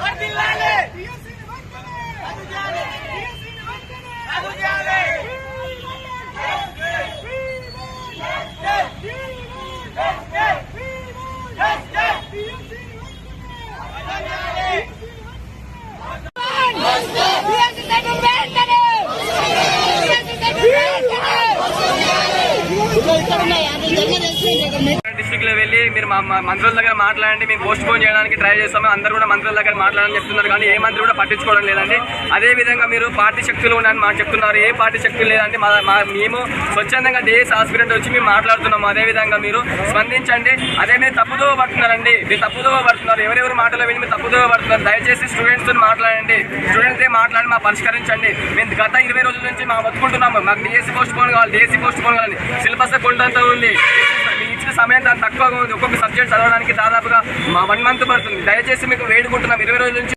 Working 能不能睡那个门？లో వెళ్ళి మీరు మా మంత్రుల దగ్గర మాట్లాడండి మేము పోస్ట్ పోన్ చేయడానికి ట్రై చేస్తాము అందరూ కూడా మంత్రుల దగ్గర మాట్లాడాలని చెప్తున్నారు కానీ ఏ మంత్రి కూడా పట్టించుకోవడం లేదండి. అదే విధంగా మీరు పార్టీ శక్తులు ఉన్నాయని మాకు చెప్తున్నారు ఏ పార్టీ శక్తులు లేదండి మా మా- మేము స్వచ్ఛందంగా డేస్ ఆస్పిరెంట్ వచ్చి మేము మాట్లాడుతున్నాము. అదే విధంగా మీరు స్పందించండి. అదే మీరు తప్పుదో పడుతున్నారండి. మీరు తప్పుదో పడుతున్నారు. ఎవరెవరు మాటలు వెళ్ళి మీరు తప్పుదో పడుతున్నారు దయచేసి స్టూడెంట్స్తో మాట్లాడండి. స్టూడెంట్స్తో మాట్లాడి మా పరిష్కరించండి. మేము గత ఇరవై రోజుల నుంచి మా బతుకుంటున్నాము మాకు డిఎస్సీ పోస్ట్ పోన్ కావాలి డిఎస్సీ పోస్ట్ పోన్ కావాలి. సిలబస్ కొండంత ఉంది. సమయం చాలా తక్కువగా ఉంది. ఒక్కొక్క సబ్జెక్ట్ చదవడానికి దాదాపుగా వన్ మంత్ పడుతుంది. దయచేసి మీకు వేడుకుంటున్నాం. ఇరవై రోజుల నుంచి